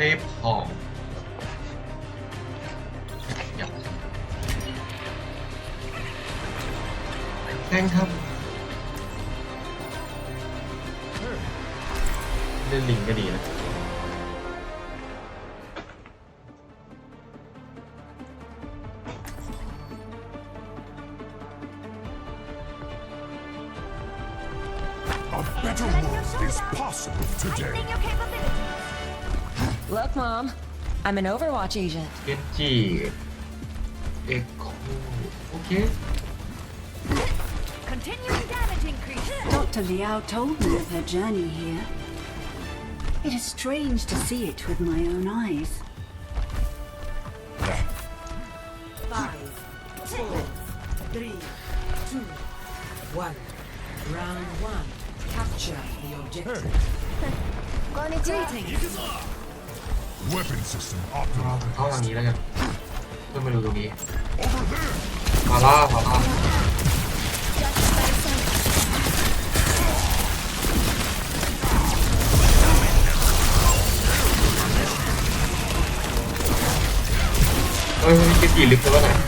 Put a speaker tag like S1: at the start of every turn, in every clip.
S1: เทพทองอยากแท่งครับเล่นลิงก็ดีนะ
S2: A better world is possible today.
S3: Look, Mom, I'm an Overwatch agent.
S1: Genji. Echo. Okay.
S4: Continuing damage increase.
S5: Dr. Liao told me of her journey here. It is strange to see it with my own eyes.
S6: Five, four, three, two, one. Round one. Capture the objective.
S4: Greetings.
S2: Weapon system
S1: เอา
S2: optimal.
S1: เข้าทางนี้แล้วกันเพื่อมาดูตรงนี้
S2: Over there.
S1: มาล่ามาล่าเฮ้ยเกนจิลึกแล้วนะถ่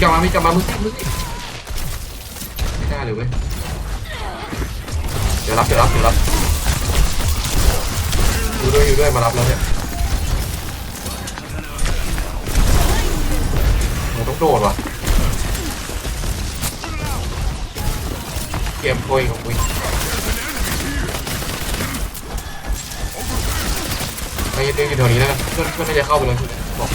S1: กลับมามินกลับมามึงสิมึงไม่ได้เลยเว้ยเดี๋ยวรับเดี๋ยวรับเดี๋ยวรับอยู่ด้วยอยู่ด้วยมารับแล้วเนี่ยเราต้องโดดว่ะเกมโคยของวินไปยืนอยู่แถวนี้แล้วกันเพื่อนเพื่อนน่าจะเข้าไปแล้วบอก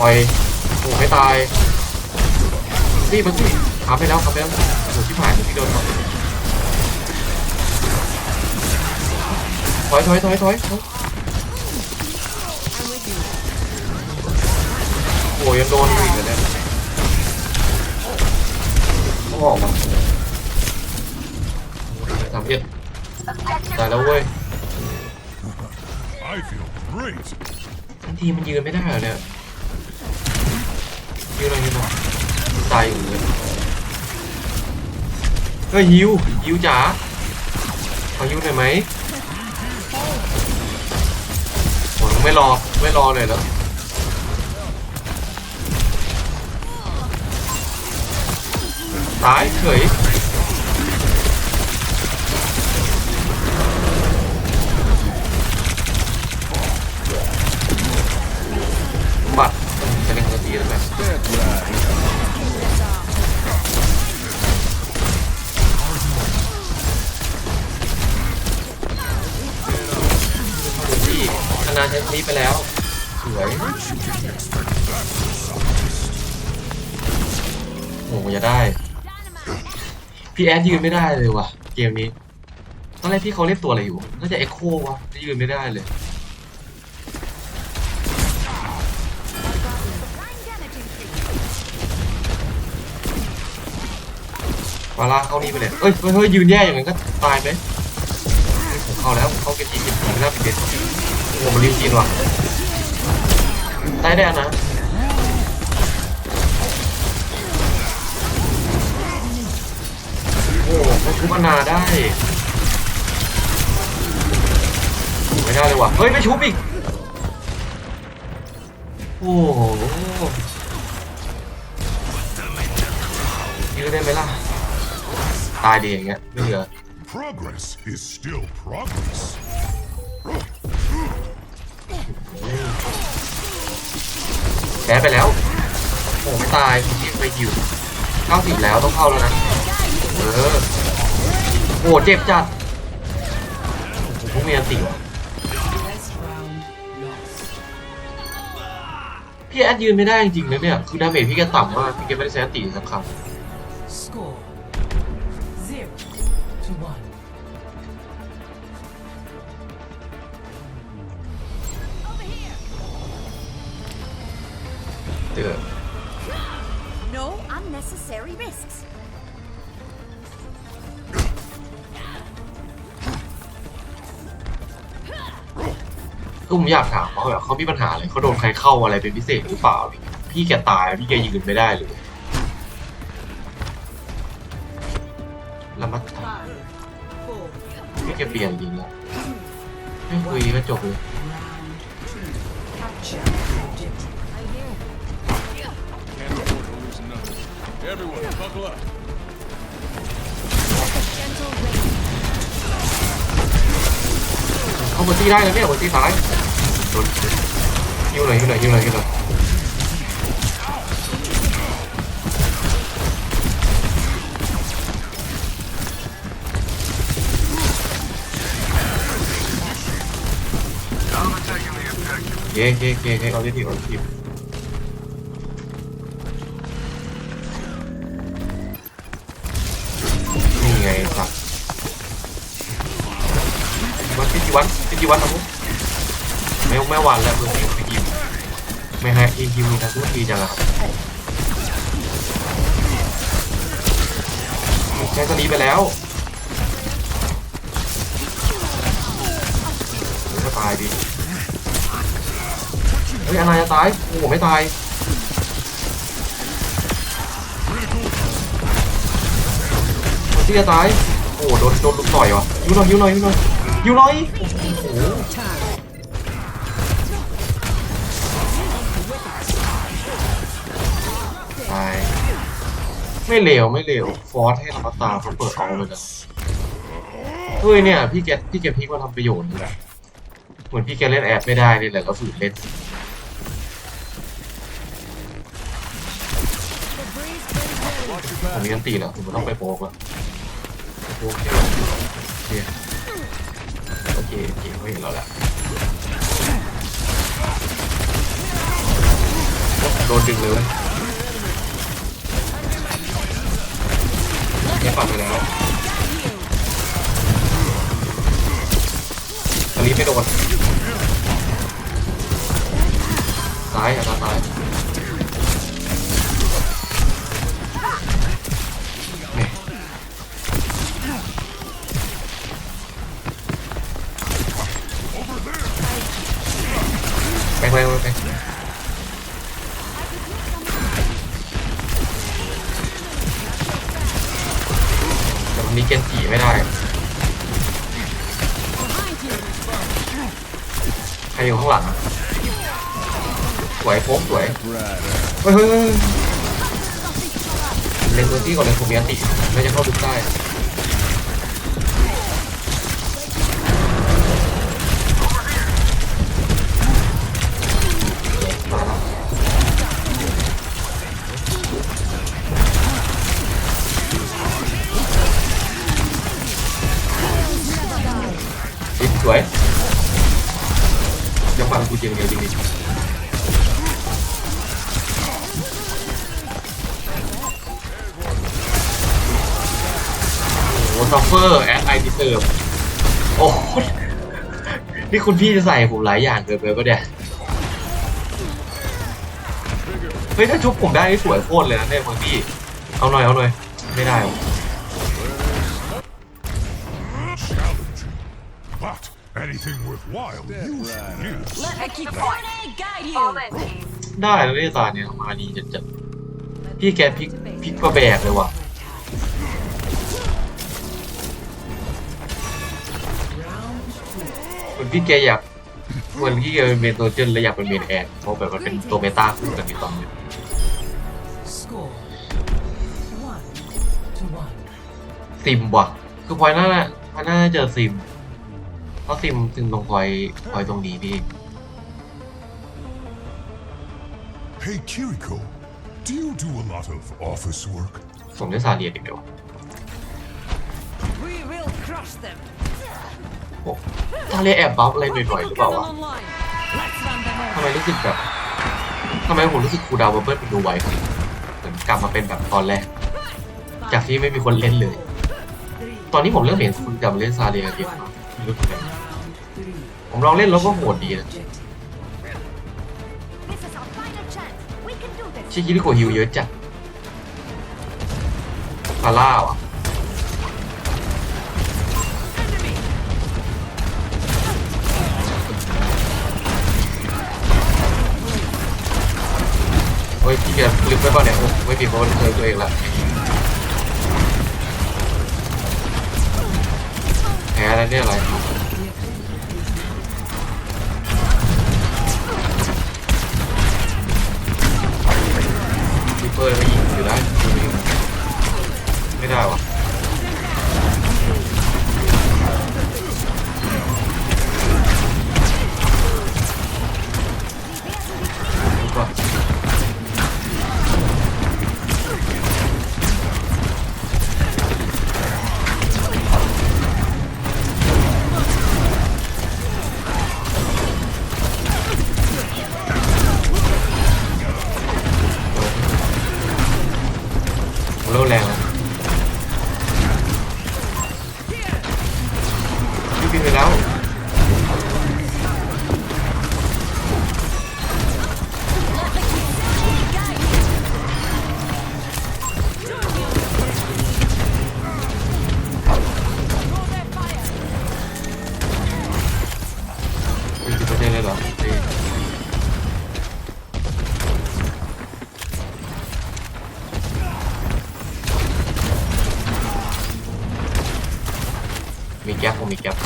S1: ปล่อยโอ้ไม่ตายรีบมาสิขับไปแล้วขับไปแล้วโอ้โหชิบหายที่โดนเขาถอยถอยถอยถอยถอยโอ้ยยังโดนอยู่อีกเลยเนี่ยต้องออกมาสามเอ็ดตายแล้วเว้ย
S2: I feel great.
S1: ทันทีมันยืนไม่ได้เหรอเนี่ย ยืนอะไรยืนหรอตายอยู่เลยเฮ้ยฮิวฮิวจ๋าขอฮิวหน่อยไหมโอ้ไม่รอไม่รอเลยแล้วตายเฉย พี่แอดยืนไม่ได้เลยว่ะ เกมนี้ ตอนแรกพี่เขาเล่นตัวอะไรอยู่ น่าจะเอ็กโควะยืนไม่ได้เลย
S4: Line damage increase.
S1: วาร่าเข้านี่ไปเนี่ยเอ้ยเฮ้ย เฮ้ยยืนแย่อย่างนั้นก็ตายไหมผมเข้าแล้วเข้าเกมจีนเกมจีนไม่น่าเป็นเกมโอ้โหมันรีบจีนว่ะได้ได้อันนะ โอ้โหเขาชุบอนาได้ไม่ได้เลยว่ะ เฮ้ย ไม่ชุบอีก โอ้โหยืนได้ไหมล่ะ ตายดีอย่างเงี้ยไม่เหลือ
S2: Progress is still progress.
S1: แพ้ไปแล้ว โอ้ไม่ตายคุณยิงไปอยู่เก้าสิบแล้วต้องเข้าแล้วนะ เออ โอ้เจ็บจัดโอ้โหพวกมียนติว่ะพี่แอดยืนไม่ได้จริงๆนะเนี่ย คือดาเมจพี่แกต่ำมากพี่แกไม่ได้ใช้อันติสักครั้ง
S6: Score zero to one.
S4: Over here.
S1: เจอ
S4: No unnecessary risks.
S1: คือผมอยากถามว่าแบบเขามีปัญหาอะไรเขาโดนใครเข้าอะไรเป็นพิเศษหรือเปล่าอะไรเงี้ยพี่แกตายพี่แกยืนไม่ได้เลยแล้วมาพี่แกเปลี่ยนจริงแล้วไม่คุยก็จบเลยเข้าบนตีได้เลยเนี่ยบนตี้ซ้าย โดนยิวหน่อยยิวหน่อยยิวหน่อยยิว ไม่ไงสัตว์วันที่กี่วันที่กี่วันนะมุกไม่ไม่วันแล้วเพื่อนไม่กินไม่ให้อินทิวมีนะทุกทีจังครับใช้ตัวนี้ไปแล้วเดี๋ยวก็ตายดิเฮ้ยอะไรจะตายโอ้โหไม่ตายคนที่จะตายโอ้โหโดนโดนลุกต่อยวะยิวหน่อยยิวหน่อยยิวหน่อยยิวหน่อยโอ้โห ไม่เลวไม่เลวฟอสให้เราตาเขาเปิดออกเลยนะเฮ้ยเนี่ยพี่แกพี่แกพีกมาทำประโยชน์นี่แหละเหมือนพี่แกเล่นแอดไม่ได้นี่แหละแล้วฝืนเล่นผมมีอันตีแล้วผมต้องไปโป๊กแล้วโป๊กแค่โอเคโอเคโอเคเขาเห็นเราแล้วโดนดึงเลย เนี่ยปับไปแล้วอันนี้ไม่โดนซ้ายอะตาซ้าย เฮ้ยเฮ้ยเฮ้ยเล่นตัวที่ก่อนเลยผมมีอันติไม่จะเข้าดึกได้มาแล้วดิสวยจะฟังกูจริงเดียวจริง โอ้ซัฟเฟอร์แอดไอดิเซอร์โอ้โหนี่คุณพี่จะใส่ผมหลายอย่างเกินไปปะเนี่ยเฮ้ยถ้าชุบผมได้นี่สวยโคตรเลยนะเนี่ยคุณพี่ เอาหน่อยเอาหน่อยไม่ได้หรอก
S2: Challenging. But anything worthwhile usually is.
S3: Let the grenade guide you.
S1: ได้แล้วเนี่ยตาเนี่ยมาดีจัดจัดพี่แกพลิกพลิกมาแบกเลยว่ะ พี่แกอยากเหมือนพี่แกเป็นเมนตัวเจนแล้วอยากเป็นเมนแอนเพราะแบบมันเป็นตัวเมตาคู่กันในตอนนี้
S6: Score one to one.
S1: ซิมว่ะ คือพลอยน่าพลอยน่าจะเจอซิม เพราะซิมซิมตรงพลอยพลอยตรงนี้พี่
S2: Hey, Kiriko, do you do a lot of office work?
S1: สมได้ซาเรียนอีกเดียว
S4: We will crush them.
S1: โอ้ซาเรียแอบบัฟอะไรหน่อยๆหรือเปล่าวะทำไมรู้สึกแบบทำไมผมรู้สึกคูดาวน์บับเบิ้ลมันดูไวเหมือนกลับมาเป็นแบบตอนแรก จากที่ไม่มีคนเล่นเลย ตอนนี้ผมเริ่มเห็นคุณกลับมาเล่นซาเรียกันเยอะไม่รู้ทำไมผมลองเล่นแล้วก็โหดดีนะชิคิริโกฮิวเยอะจัดฟาร่าว่ะ ว้ยพี่จะลึกไปบ้างเนี่ยโอ้ไม่มีโค้เลยตัวเองละแพ้แล้วเนี่ยอะไร มีแก๊ป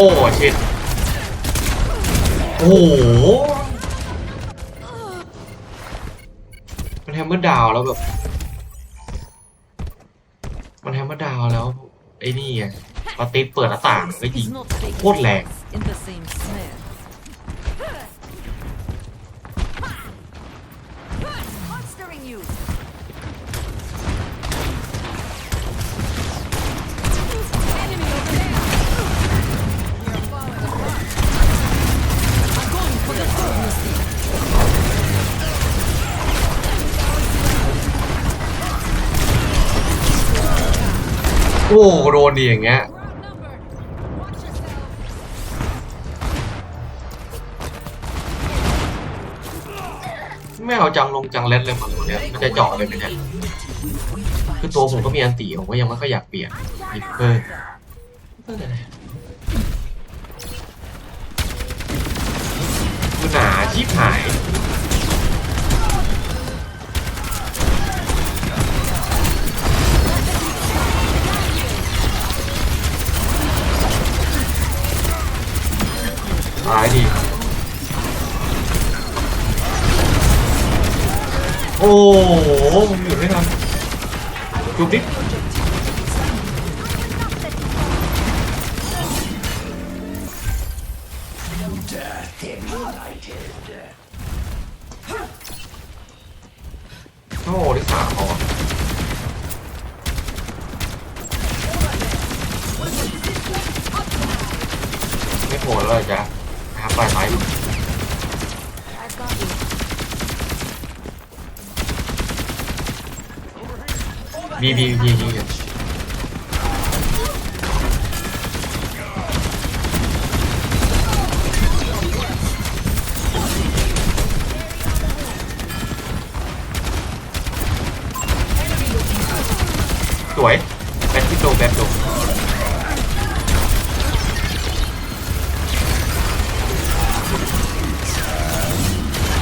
S1: โอ้ชิดโอ้โหมันแฮมเมอร์ดาวแล้วแบบ มันแฮมเมอร์ดาวแล้ว ไอ้นี่ไงปาติดเปิดหน้าต่างแล้วยิงโคตรแรง โอ้โดนดีอย่างเงี้ยไม่เอาจังลงจังเล็ดเลยมันตัวเนี้ยมันจะเจาะเลยไหมเนี่ยคือตัวผมก็มีอันตีผมก็ยังไม่ค่อยอยากเปลี่ยนนิปเปอร์คือหนาชิบหาย โอ้โหผมอ บีบีบีบีสวยแบทที่โตแบทโต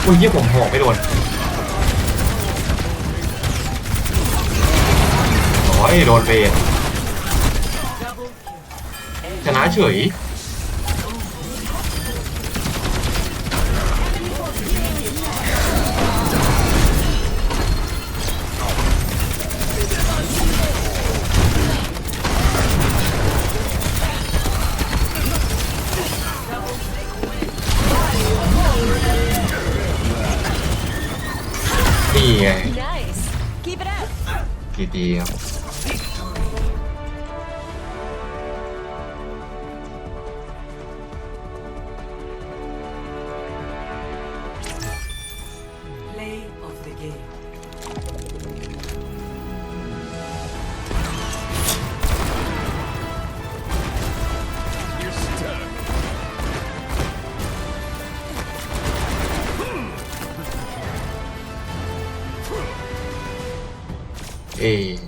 S1: อุ้ยยี่ผมหอกไม่โดน โอ้ยโดนเวรชนะเฉยนี่ไง
S3: Nice. Keep it up.
S1: กี่ดีครับ เอ